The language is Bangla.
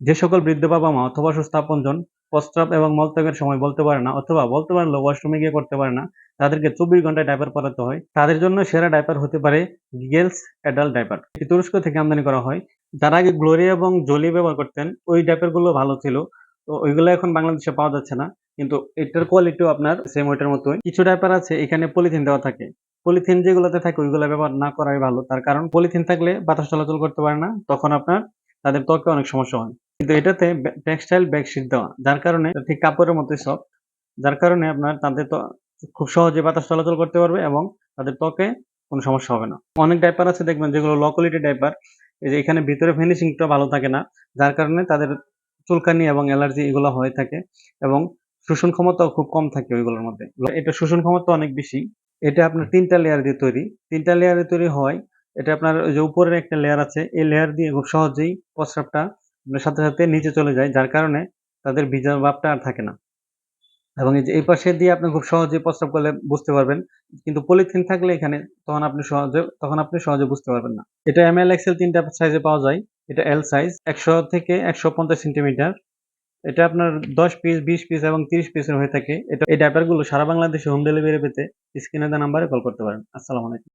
যে সকল বৃদ্ধ বাবা মা অথবা সুস্থ আপনজন প্রস্রাব এবং মলত্যাগের সময় বলতে পারে না অথবা বলতে পারলেও ওয়াশরুমে গিয়ে করতে পারে না, তাদেরকে চব্বিশ ঘন্টায় ডাইপার পরাতে হয়। তাদের জন্য সেরা ডাইপার হতে পারে গিগেলস অ্যাডাল্ট ডাইপার এটি তুরস্ক থেকে আমদানি করা হয়। যারা আগে গ্লোরি এবং জলি ব্যবহার করতেন, ওই ডাইপারগুলো ভালো ছিল। তো ওইগুলো এখন বাংলাদেশে পাওয়া যাচ্ছে না, কিন্তু এটার কোয়ালিটিও আপনার সেম ওইটার মতোই। কিছু ডাইপার আছে, এখানে পলিথিন দেওয়া থাকে। পলিথিন যেগুলোতে থাকে, ওইগুলো ব্যবহার না করাই ভালো। তার কারণ পলিথিন থাকলে বাতাস চলাচল করতে পারে না, তখন আপনার তাদের ত্বকে অনেক সমস্যা হয়। কিন্তু এটাতে টেক্সটাইল বেডশিট দেওয়া, যার কারণে ঠিক কাপড়ের মতোই সফট যার কারণে আপনার তাদের তো খুব সহজে বাতাস চলাচল করতে পারবে এবং তাদের ত্বকে কোনো সমস্যা হবে না। অনেক ডাইপার আছে দেখবেন যেগুলো লো কোয়ালিটি ডাইপার এই যে এখানে ভিতরে ফিনিশিংটা ভালো থাকে না, যার কারণে তাদের চুলকানি এবং অ্যালার্জি এগুলো হয়ে থাকে এবং শোষণ ক্ষমতাও খুব কম থাকে ওইগুলোর মধ্যে। এটা শোষণ ক্ষমতা অনেক বেশি। এটা আপনার তিনটা লেয়ার দিয়ে তৈরি। তিনটা লেয়ারে তৈরি হয়, এটা আপনার যে উপরের একটা লেয়ার আছে, এই লেয়ার দিয়ে খুব সহজেই প্রস্রাবটা সাথে সাথে নিচে চলে যায়, যার কারণে তাদের ভিজা ভাবটা আর থাকে না। এবং এই যে এই পাশে দিয়ে আপনি খুব সহজে প্রস্রাব করলে বুঝতে পারবেন, কিন্তু পলিথিন থাকলে এখানে তখন আপনি সহজে, তখন আপনি সহজে বুঝতে পারবেন না। এটা এম এল এক্সেল তিনটা সাইজে পাওয়া যায়, এটা এল সাইজ একশো থেকে একশো পঞ্চাশ সেন্টিমিটার এটা আপনার দশ পিস বিশ পিস এবং তিরিশ পিসের হয়ে থাকে। এটা, এই ডাইপারগুলো সারা বাংলাদেশে হোম ডেলিভারি পেতে স্ক্রিনে দেওয়া নাম্বারে কল করতে পারেন। আসসালামু আলাইকুম।